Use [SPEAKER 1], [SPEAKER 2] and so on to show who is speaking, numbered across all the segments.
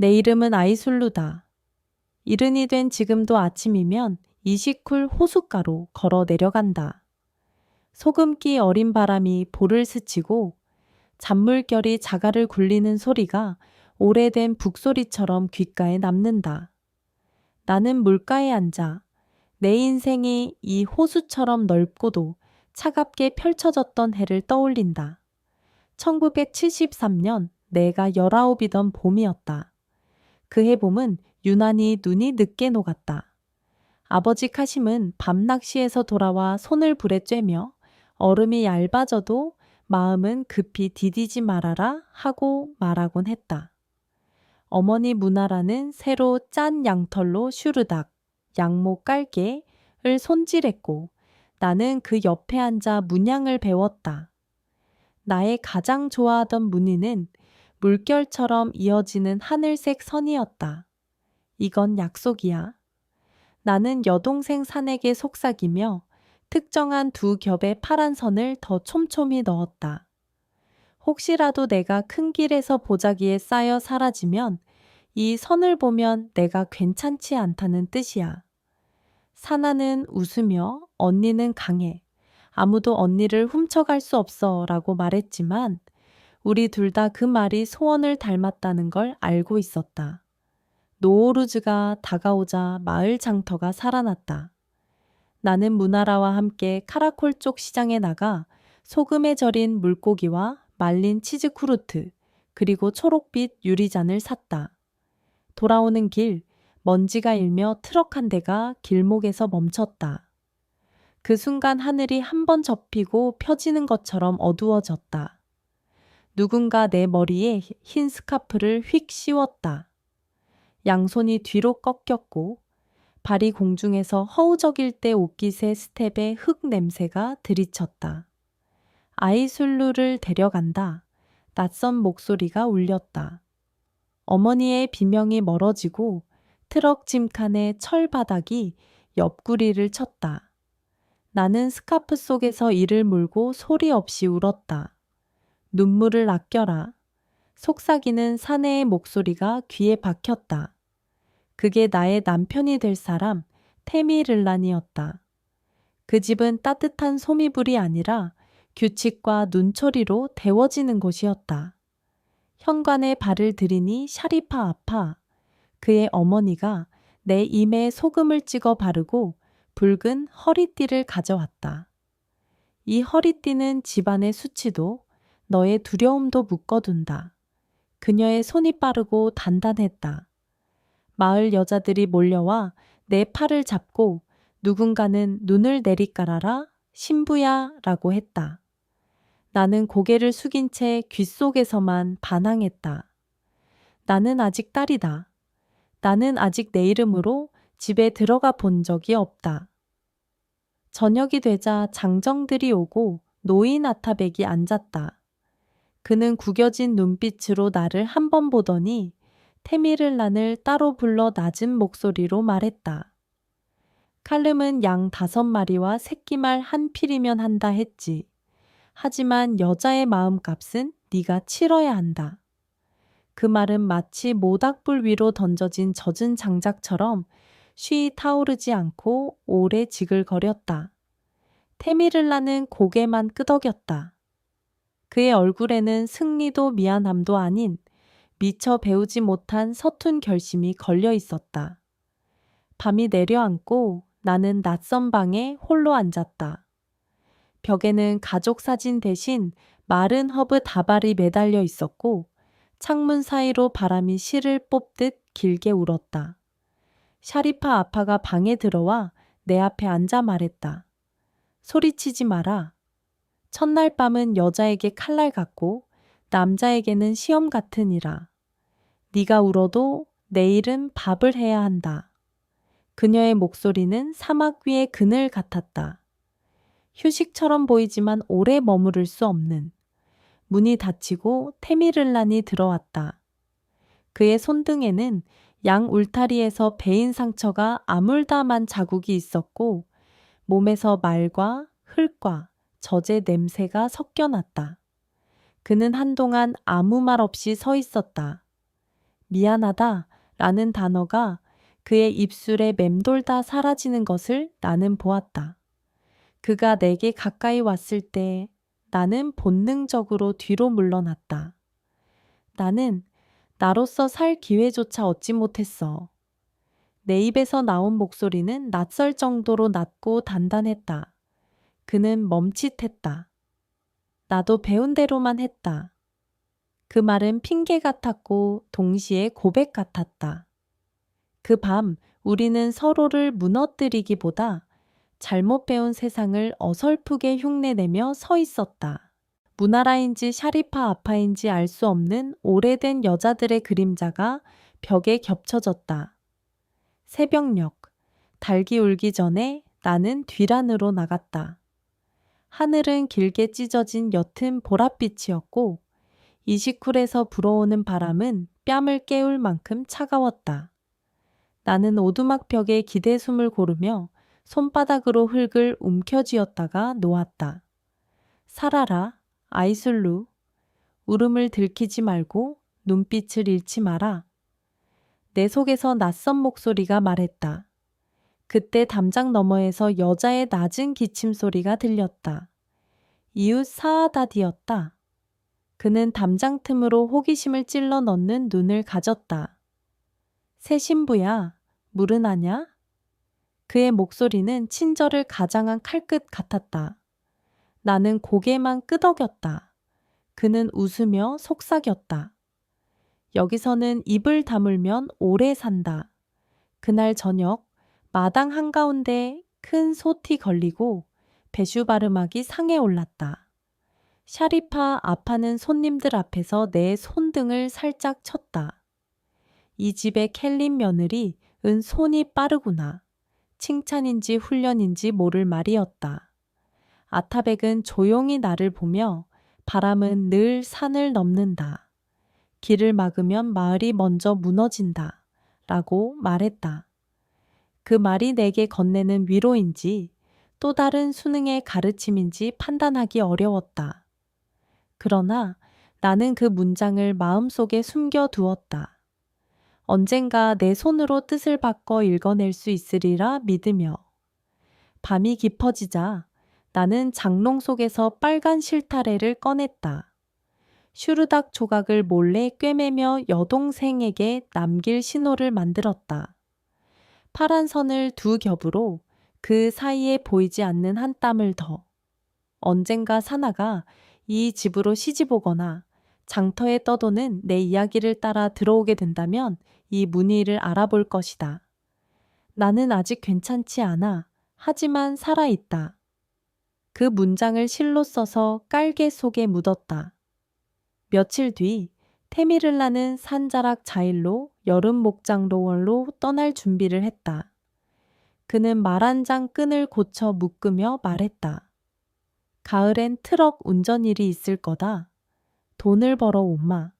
[SPEAKER 1] 내 이름은 아이술루다. 이른이 된 지금도 아침이면 이시쿨 호숫가로 걸어 내려간다. 소금기 어린 바람이 볼을 스치고 잔물결이 자갈을 굴리는 소리가 오래된 북소리처럼 귓가에 남는다. 나는 물가에 앉아 내 인생이 이 호수처럼 넓고도 차갑게 펼쳐졌던 해를 떠올린다. 1973년 내가 19이던 봄이었다. 그해 봄은 유난히 눈이 늦게 녹았다. 아버지 카심은 밤낚시에서 돌아와 손을 불에 쬐며 얼음이 얇아져도 마음은 급히 디디지 말아라 하고 말하곤 했다. 어머니 문화라는 새로 짠 양털로 슈르닥, 양목 깔개를 손질했고 나는 그 옆에 앉아 문양을 배웠다. 나의 가장 좋아하던 무늬는 물결처럼 이어지는 하늘색 선이었다. 이건 약속이야. 나는 여동생 산에게 속삭이며 특정한 두 겹의 파란 선을 더 촘촘히 넣었다. 혹시라도 내가 큰 길에서 보자기에 쌓여 사라지면 이 선을 보면 내가 괜찮지 않다는 뜻이야. 사나는 웃으며 언니는 강해. 아무도 언니를 훔쳐갈 수 없어 라고 말했지만 우리 둘 다 그 말이 소원을 닮았다는 걸 알고 있었다. 노오루즈가 다가오자 마을 장터가 살아났다. 나는 문나라와 함께 카라콜 쪽 시장에 나가 소금에 절인 물고기와 말린 치즈 쿠르트, 그리고 초록빛 유리잔을 샀다. 돌아오는 길, 먼지가 일며 트럭 한 대가 길목에서 멈췄다. 그 순간 하늘이 한 번 접히고 펴지는 것처럼 어두워졌다. 누군가 내 머리에 흰 스카프를 휙 씌웠다. 양손이 뒤로 꺾였고 발이 공중에서 허우적일 때 옷깃의 스텝에 흙 냄새가 들이쳤다. 아이술루를 데려간다. 낯선 목소리가 울렸다. 어머니의 비명이 멀어지고 트럭 짐칸의 철 바닥이 옆구리를 쳤다. 나는 스카프 속에서 이를 물고 소리 없이 울었다. 눈물을 아껴라. 속삭이는 사내의 목소리가 귀에 박혔다. 그게 나의 남편이 될 사람 테미를란이었다. 그 집은 따뜻한 소미불이 아니라 규칙과 눈초리로 데워지는 곳이었다. 현관에 발을 들이니 샤리파 아파 그의 어머니가 내 임에 소금을 찍어 바르고 붉은 허리띠를 가져왔다. 이 허리띠는 집안의 수치도 너의 두려움도 묶어둔다. 그녀의 손이 빠르고 단단했다. 마을 여자들이 몰려와 내 팔을 잡고 누군가는 눈을 내리깔아라 신부야 라고 했다. 나는 고개를 숙인 채 귓 속에서만 반항했다. 나는 아직 딸이다. 나는 아직 내 이름으로 집에 들어가 본 적이 없다. 저녁이 되자 장정들이 오고 노인 아타백이 앉았다. 그는 구겨진 눈빛으로 나를 한 번 보더니 테미를란을 따로 불러 낮은 목소리로 말했다. 칼름은 양 다섯 마리와 새끼말 한 필이면 한다 했지. 하지만 여자의 마음값은 네가 치러야 한다. 그 말은 마치 모닥불 위로 던져진 젖은 장작처럼 쉬이 타오르지 않고 오래 지글거렸다. 테미를라는 고개만 끄덕였다. 그의 얼굴에는 승리도 미안함도 아닌 미처 배우지 못한 서툰 결심이 걸려 있었다. 밤이 내려앉고 나는 낯선 방에 홀로 앉았다. 벽에는 가족 사진 대신 마른 허브 다발이 매달려 있었고 창문 사이로 바람이 실을 뽑듯 길게 울었다. 샤리파 아파가 방에 들어와 내 앞에 앉아 말했다. 소리치지 마라. 첫날 밤은 여자에게 칼날 같고 남자에게는 시험 같으니라. 네가 울어도 내일은 밥을 해야 한다. 그녀의 목소리는 사막 위의 그늘 같았다. 휴식처럼 보이지만 오래 머무를 수 없는 문이 닫히고 테미를란이 들어왔다. 그의 손등에는 양 울타리에서 베인 상처가 아물다만 자국이 있었고 몸에서 말과 흙과 젖의 냄새가 섞여 났다. 그는 한동안 아무 말 없이 서 있었다. 미안하다 라는 단어가 그의 입술에 맴돌다 사라지는 것을 나는 보았다. 그가 내게 가까이 왔을 때 나는 본능적으로 뒤로 물러났다. 나는 나로서 살 기회조차 얻지 못했어. 내 입에서 나온 목소리는 낯설 정도로 낮고 단단했다. 그는 멈칫했다. 나도 배운 대로만 했다. 그 말은 핑계 같았고 동시에 고백 같았다. 그 밤 우리는 서로를 무너뜨리기보다 잘못 배운 세상을 어설프게 흉내내며 서 있었다. 무나라인지 샤리파 아파인지 알 수 없는 오래된 여자들의 그림자가 벽에 겹쳐졌다. 새벽녘, 달기 울기 전에 나는 뒤란으로 나갔다. 하늘은 길게 찢어진 옅은 보랏빛이었고, 이시쿨에서 불어오는 바람은 뺨을 깨울 만큼 차가웠다. 나는 오두막 벽에 기대숨을 고르며 손바닥으로 흙을 움켜쥐었다가 놓았다. 살아라, 아이슬루. 울음을 들키지 말고 눈빛을 잃지 마라. 내 속에서 낯선 목소리가 말했다. 그때 담장 너머에서 여자의 낮은 기침 소리가 들렸다. 이웃 사아다디였다. 그는 담장 틈으로 호기심을 찔러 넣는 눈을 가졌다. 새 신부야, 물은 아냐? 그의 목소리는 친절을 가장한 칼끝 같았다. 나는 고개만 끄덕였다. 그는 웃으며 속삭였다. 여기서는 입을 다물면 오래 산다. 그날 저녁 마당 한가운데 큰 솥이 걸리고 배슈바르막이 상에 올랐다. 샤리파 아파는 손님들 앞에서 내 손등을 살짝 쳤다. 이 집의 켈린 며느리 은 손이 빠르구나. 칭찬인지 훈련인지 모를 말이었다. 아타백은 조용히 나를 보며 바람은 늘 산을 넘는다. 길을 막으면 마을이 먼저 무너진다. 라고 말했다. 그 말이 내게 건네는 위로인지 또 다른 수능의 가르침인지 판단하기 어려웠다. 그러나 나는 그 문장을 마음속에 숨겨 두었다. 언젠가 내 손으로 뜻을 바꿔 읽어낼 수 있으리라 믿으며. 밤이 깊어지자 나는 장롱 속에서 빨간 실타래를 꺼냈다. 슈르닥 조각을 몰래 꿰매며 여동생에게 남길 신호를 만들었다. 파란 선을 두 겹으로 그 사이에 보이지 않는 한 땀을 더. 언젠가 사나가 이 집으로 시집 오거나 장터에 떠도는 내 이야기를 따라 들어오게 된다면 이 문의를 알아볼 것이다. 나는 아직 괜찮지 않아. 하지만 살아있다. 그 문장을 실로 써서 깔개 속에 묻었다. 며칠 뒤 테미를라는 산자락 자일로 여름 목장 로원로 떠날 준비를 했다. 그는 말 한 장 끈을 고쳐 묶으며 말했다. 가을엔 트럭 운전 일이 있을 거다. 돈을 벌어 엄마.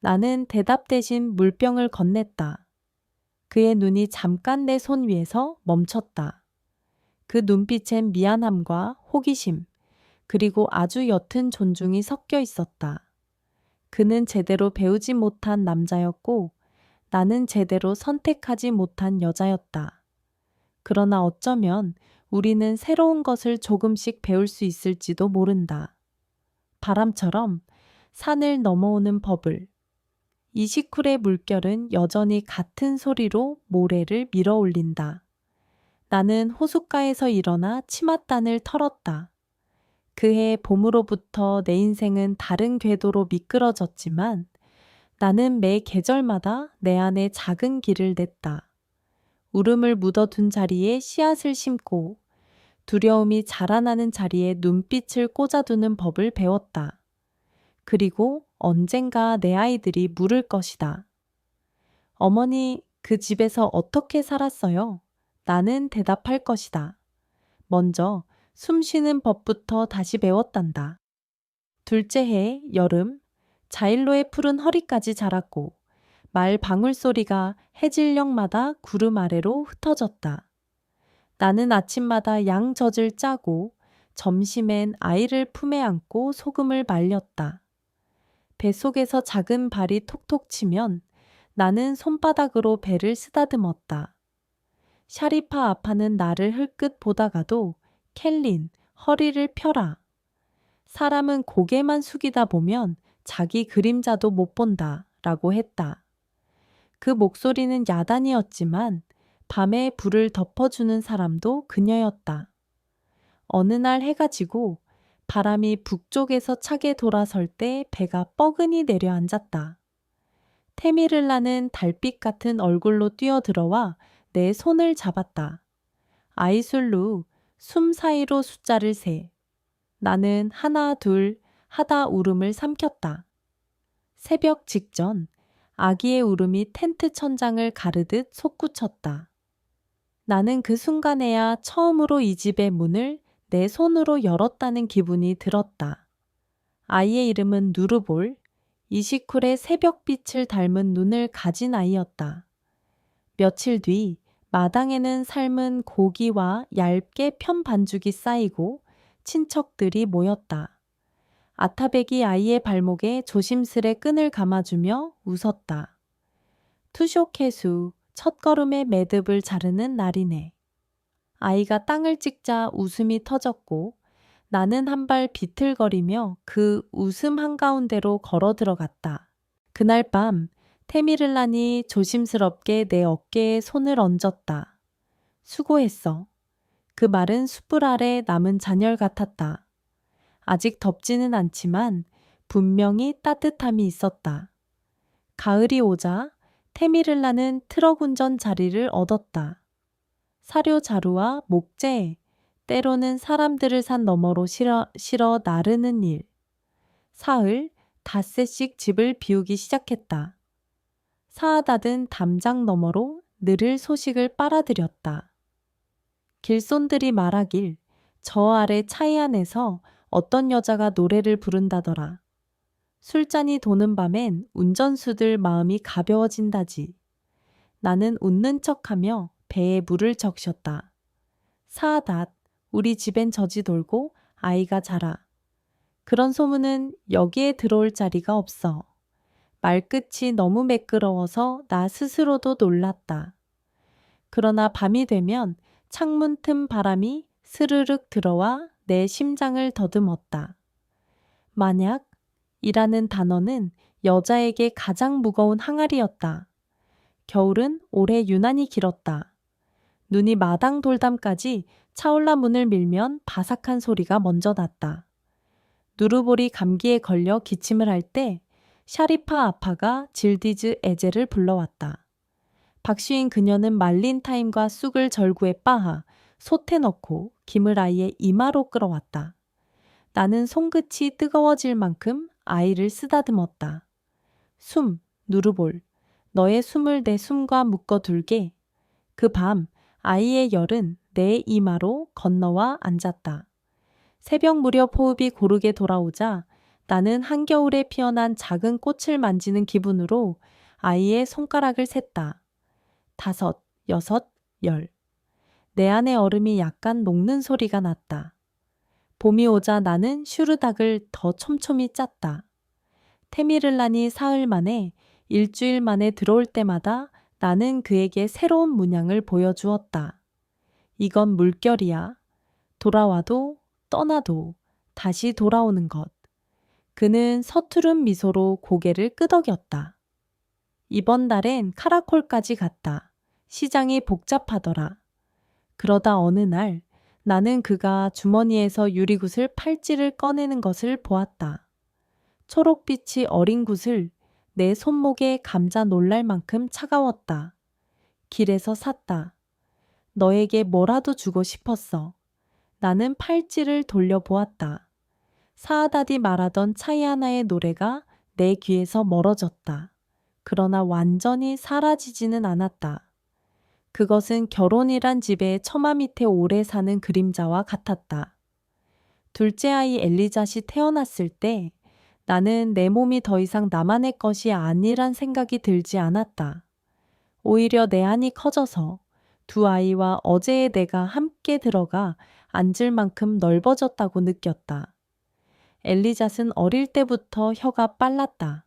[SPEAKER 1] 나는 대답 대신 물병을 건넸다. 그의 눈이 잠깐 내 손 위에서 멈췄다. 그 눈빛엔 미안함과 호기심, 그리고 아주 옅은 존중이 섞여 있었다. 그는 제대로 배우지 못한 남자였고 나는 제대로 선택하지 못한 여자였다. 그러나 어쩌면 우리는 새로운 것을 조금씩 배울 수 있을지도 모른다. 바람처럼 산을 넘어오는 법을. 이시쿨의 물결은 여전히 같은 소리로 모래를 밀어 올린다. 나는 호숫가에서 일어나 치맛단을 털었다. 그해 봄으로부터 내 인생은 다른 궤도로 미끄러졌지만 나는 매 계절마다 내 안에 작은 길을 냈다. 울음을 묻어둔 자리에 씨앗을 심고 두려움이 자라나는 자리에 눈빛을 꽂아두는 법을 배웠다. 그리고 언젠가 내 아이들이 물을 것이다. 어머니, 그 집에서 어떻게 살았어요? 나는 대답할 것이다. 먼저 숨 쉬는 법부터 다시 배웠단다. 둘째 해 여름 자일로의 푸른 허리까지 자랐고 말 방울 소리가 해질녘마다 구름 아래로 흩어졌다. 나는 아침마다 양 젖을 짜고 점심엔 아이를 품에 안고 소금을 말렸다. 뱃속에서 작은 발이 톡톡 치면 나는 손바닥으로 배를 쓰다듬었다. 샤리파 아파는 나를 흘끗 보다가도 켈린, 허리를 펴라. 사람은 고개만 숙이다 보면 자기 그림자도 못 본다. 라고 했다. 그 목소리는 야단이었지만 밤에 불을 덮어주는 사람도 그녀였다. 어느 날 해가 지고 바람이 북쪽에서 차게 돌아설 때 배가 뻐근히 내려앉았다. 테미를라는 달빛 같은 얼굴로 뛰어들어와 내 손을 잡았다. 아이술루, 숨 사이로 숫자를 세. 나는 하나, 둘 하다 울음을 삼켰다. 새벽 직전 아기의 울음이 텐트 천장을 가르듯 솟구쳤다. 나는 그 순간에야 처음으로 이 집의 문을 내 손으로 열었다는 기분이 들었다. 아이의 이름은 누르볼, 이시쿨의 새벽빛을 닮은 눈을 가진 아이였다. 며칠 뒤 마당에는 삶은 고기와 얇게 편 반죽이 쌓이고 친척들이 모였다. 아타백이 아이의 발목에 조심스레 끈을 감아주며 웃었다. 투쇼케수, 첫걸음의 매듭을 자르는 날이네. 아이가 땅을 찍자 웃음이 터졌고 나는 한 발 비틀거리며 그 웃음 한가운데로 걸어 들어갔다. 그날 밤 테미를란이 조심스럽게 내 어깨에 손을 얹었다. 수고했어. 그 말은 숯불 아래 남은 잔열 같았다. 아직 덥지는 않지만 분명히 따뜻함이 있었다. 가을이 오자 테미를라는 트럭 운전 자리를 얻었다. 사료 자루와 목재, 때로는 사람들을 산 너머로 실어, 실어 나르는 일. 사흘, 닷새씩 집을 비우기 시작했다. 사하다든 담장 너머로 늘을 소식을 빨아들였다. 길손들이 말하길 저 아래 차이 안에서 어떤 여자가 노래를 부른다더라. 술잔이 도는 밤엔 운전수들 마음이 가벼워진다지. 나는 웃는 척하며 배에 물을 적셨다. 사닷, 우리 집엔 젖이 돌고 아이가 자라. 그런 소문은 여기에 들어올 자리가 없어. 말끝이 너무 매끄러워서 나 스스로도 놀랐다. 그러나 밤이 되면 창문 틈 바람이 스르륵 들어와 내 심장을 더듬었다. 만약 이라는 단어는 여자에게 가장 무거운 항아리였다. 겨울은 올해 유난히 길었다. 눈이 마당 돌담까지 차올라 문을 밀면 바삭한 소리가 먼저 났다. 누르볼이 감기에 걸려 기침을 할 때 샤리파 아파가 질디즈 에제를 불러왔다. 박시인 그녀는 말린 타임과 쑥을 절구에 빻아 솥에 넣고 김을 아이의 이마로 끌어왔다. 나는 손끝이 뜨거워질 만큼 아이를 쓰다듬었다. 숨, 누르볼. 너의 숨을 내 숨과 묶어둘게. 그 밤 아이의 열은 내 이마로 건너와 앉았다. 새벽 무렵 호흡이 고르게 돌아오자 나는 한겨울에 피어난 작은 꽃을 만지는 기분으로 아이의 손가락을 셌다. 다섯, 여섯, 열. 내 안의 얼음이 약간 녹는 소리가 났다. 봄이 오자 나는 슈르닥을 더 촘촘히 짰다. 테미를란이 사흘 만에 일주일 만에 들어올 때마다 나는 그에게 새로운 문양을 보여주었다. 이건 물결이야. 돌아와도 떠나도 다시 돌아오는 것. 그는 서투른 미소로 고개를 끄덕였다. 이번 달엔 카라콜까지 갔다. 시장이 복잡하더라. 그러다 어느 날 나는 그가 주머니에서 유리굿을 팔찌를 꺼내는 것을 보았다. 초록빛이 어린 굿을 내 손목에 감자 놀랄 만큼 차가웠다. 길에서 샀다. 너에게 뭐라도 주고 싶었어. 나는 팔찌를 돌려보았다. 사하다디 말하던 차이하나의 노래가 내 귀에서 멀어졌다. 그러나 완전히 사라지지는 않았다. 그것은 결혼이란 집에 처마 밑에 오래 사는 그림자와 같았다. 둘째 아이 엘리자시 태어났을 때 나는 내 몸이 더 이상 나만의 것이 아니란 생각이 들지 않았다. 오히려 내 안이 커져서 두 아이와 어제의 내가 함께 들어가 앉을 만큼 넓어졌다고 느꼈다. 엘리잣은 어릴 때부터 혀가 빨랐다.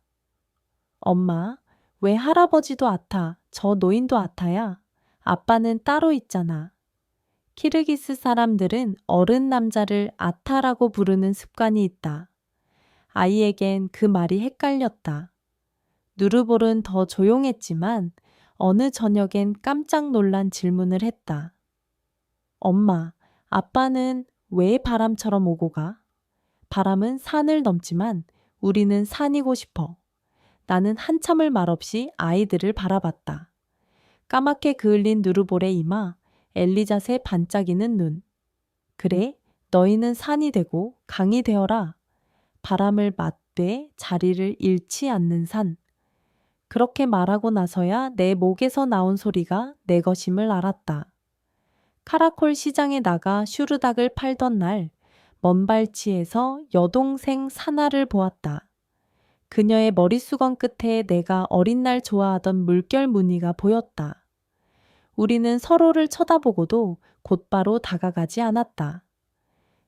[SPEAKER 1] 엄마, 왜 할아버지도 아타, 저 노인도 아타야? 아빠는 따로 있잖아. 키르기스 사람들은 어른 남자를 아타라고 부르는 습관이 있다. 아이에겐 그 말이 헷갈렸다. 누르볼은 더 조용했지만 어느 저녁엔 깜짝 놀란 질문을 했다. 엄마, 아빠는 왜 바람처럼 오고 가? 바람은 산을 넘지만 우리는 산이고 싶어. 나는 한참을 말없이 아이들을 바라봤다. 까맣게 그을린 누르볼의 이마, 엘리잣의 반짝이는 눈. 그래, 너희는 산이 되고 강이 되어라. 바람을 맞되 자리를 잃지 않는 산. 그렇게 말하고 나서야 내 목에서 나온 소리가 내 것임을 알았다. 카라콜 시장에 나가 슈르닥을 팔던 날, 먼 발치에서 여동생 사나를 보았다. 그녀의 머리수건 끝에 내가 어린 날 좋아하던 물결 무늬가 보였다. 우리는 서로를 쳐다보고도 곧바로 다가가지 않았다.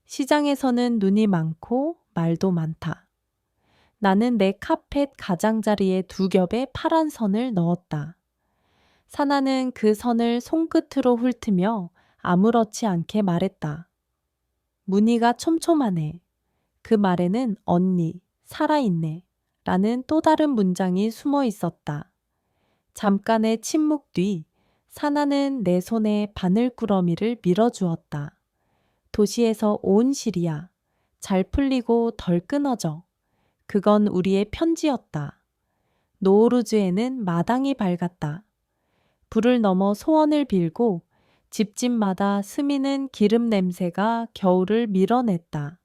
[SPEAKER 1] 시장에서는 눈이 많고 말도 많다. 나는 내 카펫 가장자리에 두 겹의 파란 선을 넣었다. 사나는 그 선을 손끝으로 훑으며 아무렇지 않게 말했다. 무늬가 촘촘하네. 그 말에는 언니, 살아있네. 라는 또 다른 문장이 숨어 있었다. 잠깐의 침묵 뒤 사나는 내 손에 바늘꾸러미를 밀어주었다. 도시에서 온 시리야. 잘 풀리고 덜 끊어져. 그건 우리의 편지였다. 노오르즈에는 마당이 밝았다. 불을 넘어 소원을 빌고 집집마다 스미는 기름 냄새가 겨울을 밀어냈다.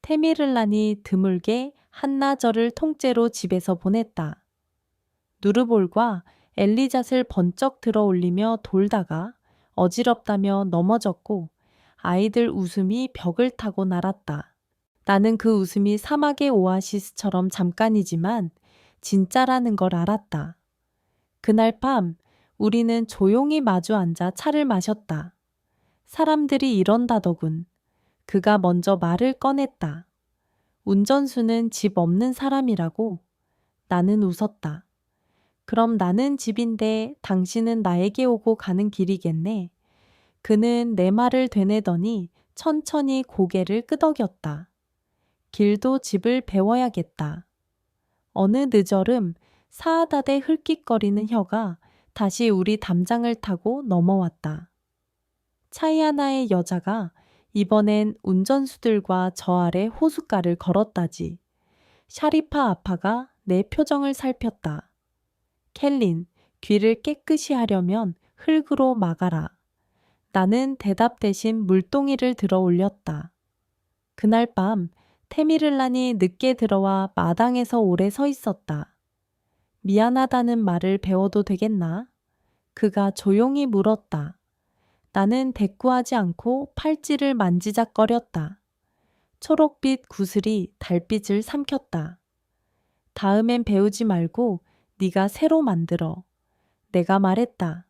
[SPEAKER 1] 테미를란이 드물게 한나절을 통째로 집에서 보냈다. 누르볼과 엘리잣을 번쩍 들어 올리며 돌다가 어지럽다며 넘어졌고 아이들 웃음이 벽을 타고 날았다. 나는 그 웃음이 사막의 오아시스처럼 잠깐이지만 진짜라는 걸 알았다. 그날 밤 우리는 조용히 마주 앉아 차를 마셨다. 사람들이 이런다더군. 그가 먼저 말을 꺼냈다. 운전수는 집 없는 사람이라고. 나는 웃었다. 그럼 나는 집인데 당신은 나에게 오고 가는 길이겠네. 그는 내 말을 되뇌더니 천천히 고개를 끄덕였다. 길도 집을 배워야겠다. 어느 늦얼음 사하다대 흘깃거리는 혀가 다시 우리 담장을 타고 넘어왔다. 차이 하나의 여자가 이번엔 운전수들과 저 아래 호숫가를 걸었다지. 샤리파 아파가 내 표정을 살폈다. 켈린, 귀를 깨끗이 하려면 흙으로 막아라. 나는 대답 대신 물동이를 들어 올렸다. 그날 밤 테미를란이 늦게 들어와 마당에서 오래 서 있었다. 미안하다는 말을 배워도 되겠나? 그가 조용히 물었다. 나는 대꾸하지 않고 팔찌를 만지작거렸다. 초록빛 구슬이 달빛을 삼켰다. 다음엔 배우지 말고 네가 새로 만들어. 내가 말했다.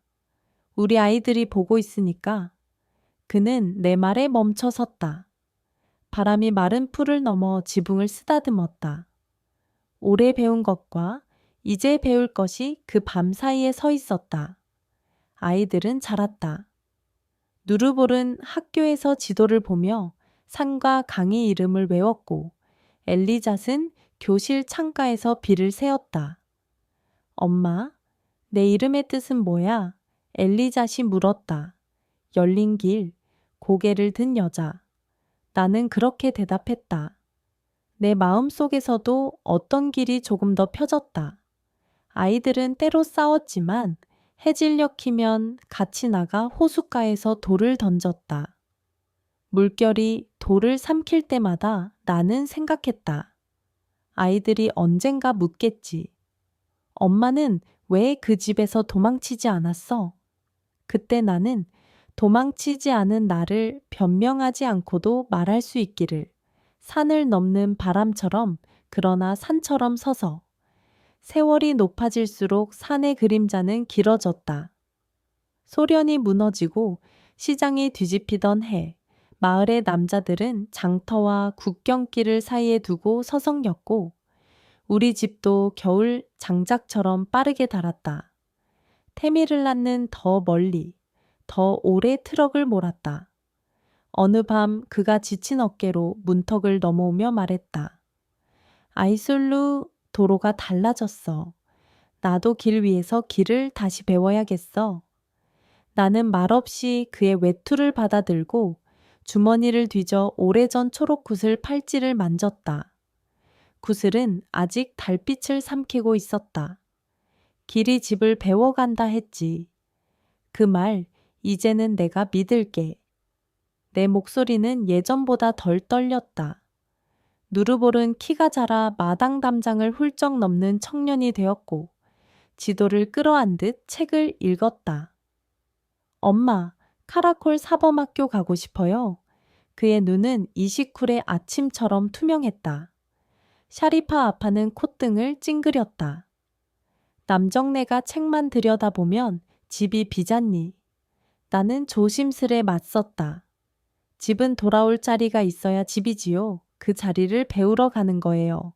[SPEAKER 1] 우리 아이들이 보고 있으니까. 그는 내 말에 멈춰 섰다. 바람이 마른 풀을 넘어 지붕을 쓰다듬었다. 오래 배운 것과 이제 배울 것이 그 밤 사이에 서 있었다. 아이들은 자랐다. 누르볼은 학교에서 지도를 보며 산과 강의 이름을 외웠고 엘리잣은 교실 창가에서 비를 세웠다. 엄마, 내 이름의 뜻은 뭐야? 엘리잣이 물었다. 열린 길, 고개를 든 여자. 나는 그렇게 대답했다. 내 마음 속에서도 어떤 길이 조금 더 펴졌다. 아이들은 때로 싸웠지만 해질녘 키면 같이 나가 호숫가에서 돌을 던졌다. 물결이 돌을 삼킬 때마다 나는 생각했다. 아이들이 언젠가 묻겠지. 엄마는 왜 그 집에서 도망치지 않았어? 그때 나는 도망치지 않은 나를 변명하지 않고도 말할 수 있기를 산을 넘는 바람처럼 그러나 산처럼 서서 세월이 높아질수록 산의 그림자는 길어졌다. 소련이 무너지고 시장이 뒤집히던 해, 마을의 남자들은 장터와 국경길을 사이에 두고 서성였고, 우리 집도 겨울 장작처럼 빠르게 달았다. 태미를 낳는 더 멀리, 더 오래 트럭을 몰았다. 어느 밤 그가 지친 어깨로 문턱을 넘어오며 말했다. 아이솔루 도로가 달라졌어. 나도 길 위에서 길을 다시 배워야겠어. 나는 말없이 그의 외투를 받아들고 주머니를 뒤져 오래전 초록 구슬 팔찌를 만졌다. 구슬은 아직 달빛을 삼키고 있었다. 길이 집을 배워간다 했지. 그 말, 이제는 내가 믿을게. 내 목소리는 예전보다 덜 떨렸다. 누르볼은 키가 자라 마당 담장을 훌쩍 넘는 청년이 되었고, 지도를 끌어안 듯 책을 읽었다. 엄마, 카라콜 사범학교 가고 싶어요. 그의 눈은 이시쿨의 아침처럼 투명했다. 샤리파 아파는 콧등을 찡그렸다. 남정네가 책만 들여다보면 집이 비잖니. 나는 조심스레 맞섰다. 집은 돌아올 자리가 있어야 집이지요. 그 자리를 배우러 가는 거예요.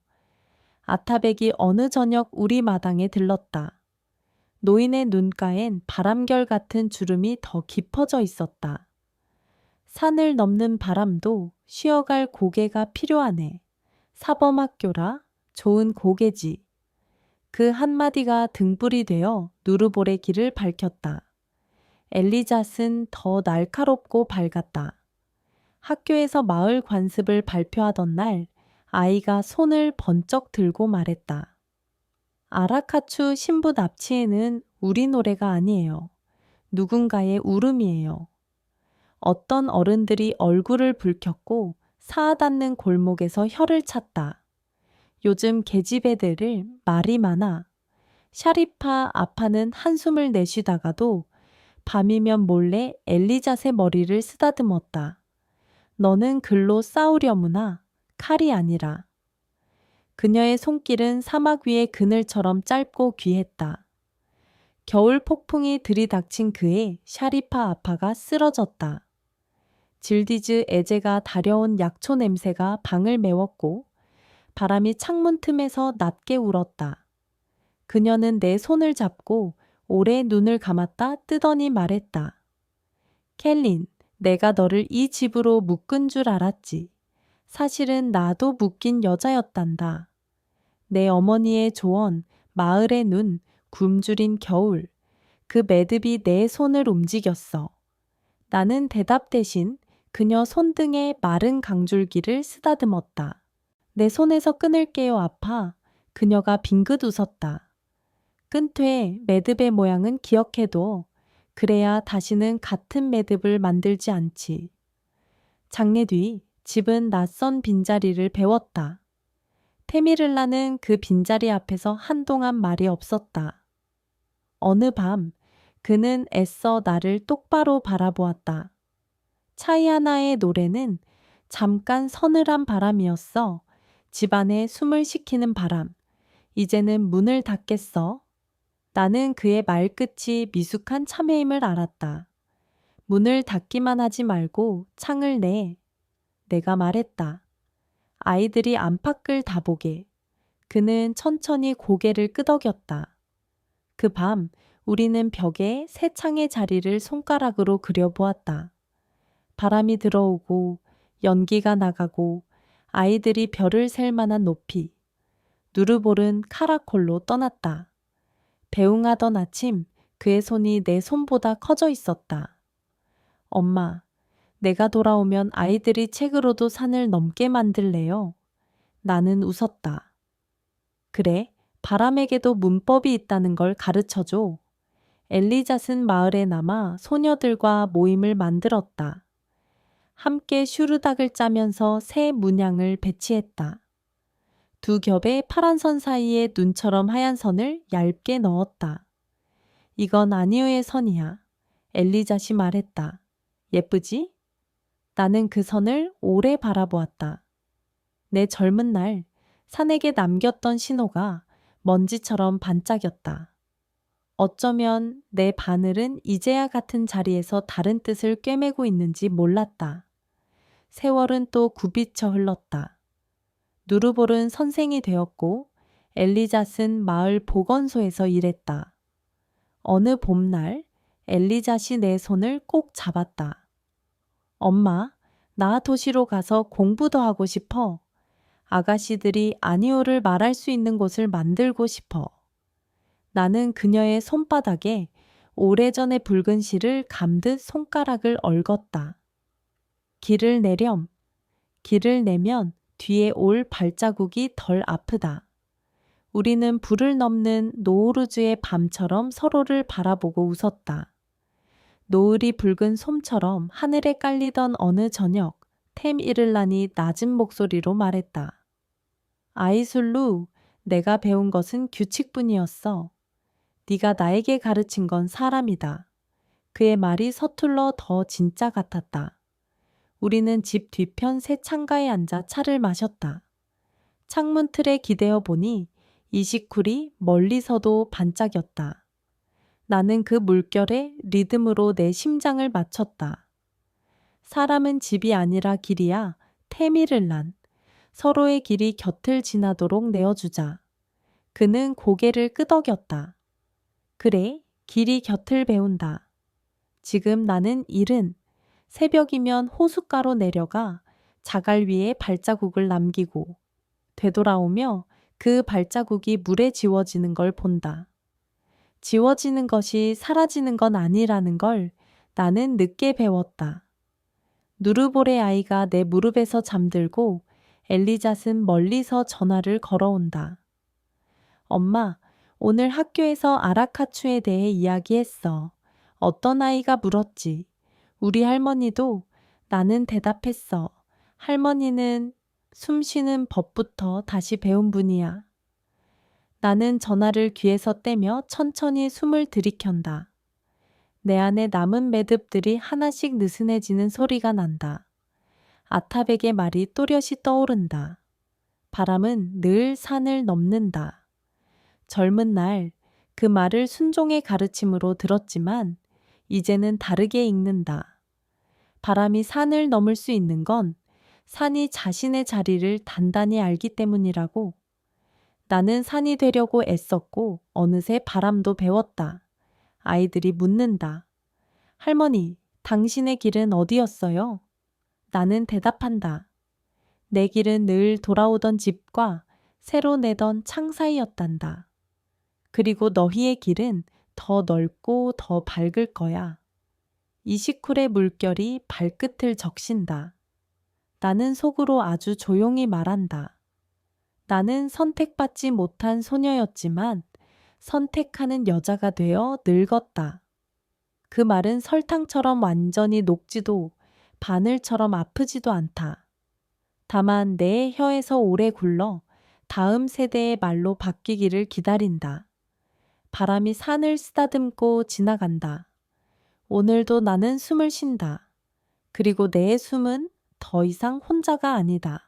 [SPEAKER 1] 아타백이 어느 저녁 우리 마당에 들렀다. 노인의 눈가엔 바람결 같은 주름이 더 깊어져 있었다. 산을 넘는 바람도 쉬어갈 고개가 필요하네. 사범학교라 좋은 고개지. 그 한마디가 등불이 되어 누르볼의 길을 밝혔다. 엘리잣은 더 날카롭고 밝았다. 학교에서 마을 관습을 발표하던 날 아이가 손을 번쩍 들고 말했다. 아라카추 신부 납치에는 우리 노래가 아니에요. 누군가의 울음이에요. 어떤 어른들이 얼굴을 붉혔고 사아닿는 골목에서 혀를 찼다. 요즘 계집애들을 말이 많아. 샤리파 아파는 한숨을 내쉬다가도 밤이면 몰래 엘리잣의 머리를 쓰다듬었다. 너는 글로 싸우려무나 칼이 아니라. 그녀의 손길은 사막 위의 그늘처럼 짧고 귀했다. 겨울 폭풍이 들이닥친 그의 샤리파 아파가 쓰러졌다. 질디즈 애제가 다려온 약초 냄새가 방을 메웠고 바람이 창문 틈에서 낮게 울었다. 그녀는 내 손을 잡고 오래 눈을 감았다 뜨더니 말했다. 켈린, 내가 너를 이 집으로 묶은 줄 알았지. 사실은 나도 묶인 여자였단다. 내 어머니의 조언, 마을의 눈, 굶주린 겨울, 그 매듭이 내 손을 움직였어. 나는 대답 대신 그녀 손등에 마른 강줄기를 쓰다듬었다. 내 손에서 끊을게요, 아파. 그녀가 빙긋 웃었다. 끈퇴 매듭의 모양은 기억해도 그래야 다시는 같은 매듭을 만들지 않지. 장례 뒤 집은 낯선 빈자리를 배웠다. 테미를라는 그 빈자리 앞에서 한동안 말이 없었다. 어느 밤 그는 애써 나를 똑바로 바라보았다. 차이하나의 노래는 잠깐 서늘한 바람이었어. 집안에 숨을 식히는 바람. 이제는 문을 닫겠어. 나는 그의 말끝이 미숙한 참회임을 알았다. 문을 닫기만 하지 말고 창을 내. 내가 말했다. 아이들이 안팎을 다 보게. 그는 천천히 고개를 끄덕였다. 그 밤 우리는 벽에 새 창의 자리를 손가락으로 그려보았다. 바람이 들어오고 연기가 나가고 아이들이 별을 셀 만한 높이. 누르볼은 카라콜로 떠났다. 배웅하던 아침 그의 손이 내 손보다 커져 있었다. 엄마, 내가 돌아오면 아이들이 책으로도 산을 넘게 만들래요. 나는 웃었다. 그래, 바람에게도 문법이 있다는 걸 가르쳐줘. 엘리잣은 마을에 남아 소녀들과 모임을 만들었다. 함께 슈르닥을 짜면서 새 문양을 배치했다. 두 겹의 파란 선 사이에 눈처럼 하얀 선을 얇게 넣었다. 이건 아니오의 선이야. 엘리자시 말했다. 예쁘지? 나는 그 선을 오래 바라보았다. 내 젊은 날 산에게 남겼던 신호가 먼지처럼 반짝였다. 어쩌면 내 바늘은 이제야 같은 자리에서 다른 뜻을 꿰매고 있는지 몰랐다. 세월은 또 굽이쳐 흘렀다. 누르볼은 선생이 되었고 엘리잣은 마을 보건소에서 일했다. 어느 봄날 엘리잣이 내 손을 꼭 잡았다. 엄마, 나 도시로 가서 공부 더 하고 싶어. 아가씨들이 아니오를 말할 수 있는 곳을 만들고 싶어. 나는 그녀의 손바닥에 오래전에 붉은 실을 감듯 손가락을 얽었다. 길을 내렴. 길을 내면 뒤에 올 발자국이 덜 아프다. 우리는 불을 넘는 노우루즈의 밤처럼 서로를 바라보고 웃었다. 노을이 붉은 솜처럼 하늘에 깔리던 어느 저녁, 템 이를란이 낮은 목소리로 말했다. 아이술루, 내가 배운 것은 규칙뿐이었어. 네가 나에게 가르친 건 사람이다. 그의 말이 서툴러 더 진짜 같았다. 우리는 집 뒤편 새 창가에 앉아 차를 마셨다. 창문 틀에 기대어 보니 이시쿨이 멀리서도 반짝였다. 나는 그 물결에 리듬으로 내 심장을 맞췄다. 사람은 집이 아니라 길이야. 테미를 난. 서로의 길이 곁을 지나도록 내어주자. 그는 고개를 끄덕였다. 그래, 길이 곁을 배운다. 지금 나는 일은 새벽이면 호숫가로 내려가 자갈 위에 발자국을 남기고 되돌아오며 그 발자국이 물에 지워지는 걸 본다. 지워지는 것이 사라지는 건 아니라는 걸 나는 늦게 배웠다. 누르볼의 아이가 내 무릎에서 잠들고 엘리잣은 멀리서 전화를 걸어온다. 엄마, 오늘 학교에서 아라카추에 대해 이야기했어. 어떤 아이가 물었지. 우리 할머니도 나는 대답했어. 할머니는 숨 쉬는 법부터 다시 배운 분이야. 나는 전화를 귀에서 떼며 천천히 숨을 들이켠다. 내 안에 남은 매듭들이 하나씩 느슨해지는 소리가 난다. 아타백의 말이 또렷이 떠오른다. 바람은 늘 산을 넘는다. 젊은 날 그 말을 순종의 가르침으로 들었지만 이제는 다르게 읽는다. 바람이 산을 넘을 수 있는 건 산이 자신의 자리를 단단히 알기 때문이라고. 나는 산이 되려고 애썼고 어느새 바람도 배웠다. 아이들이 묻는다. 할머니, 당신의 길은 어디였어요? 나는 대답한다. 내 길은 늘 돌아오던 집과 새로 내던 창 사이였단다. 그리고 너희의 길은 더 넓고 더 밝을 거야. 이시쿨의 물결이 발끝을 적신다. 나는 속으로 아주 조용히 말한다. 나는 선택받지 못한 소녀였지만 선택하는 여자가 되어 늙었다. 그 말은 설탕처럼 완전히 녹지도 바늘처럼 아프지도 않다. 다만 내 혀에서 오래 굴러 다음 세대의 말로 바뀌기를 기다린다. 바람이 산을 쓰다듬고 지나간다. 오늘도 나는 숨을 쉰다. 그리고 내 숨은 더 이상 혼자가 아니다.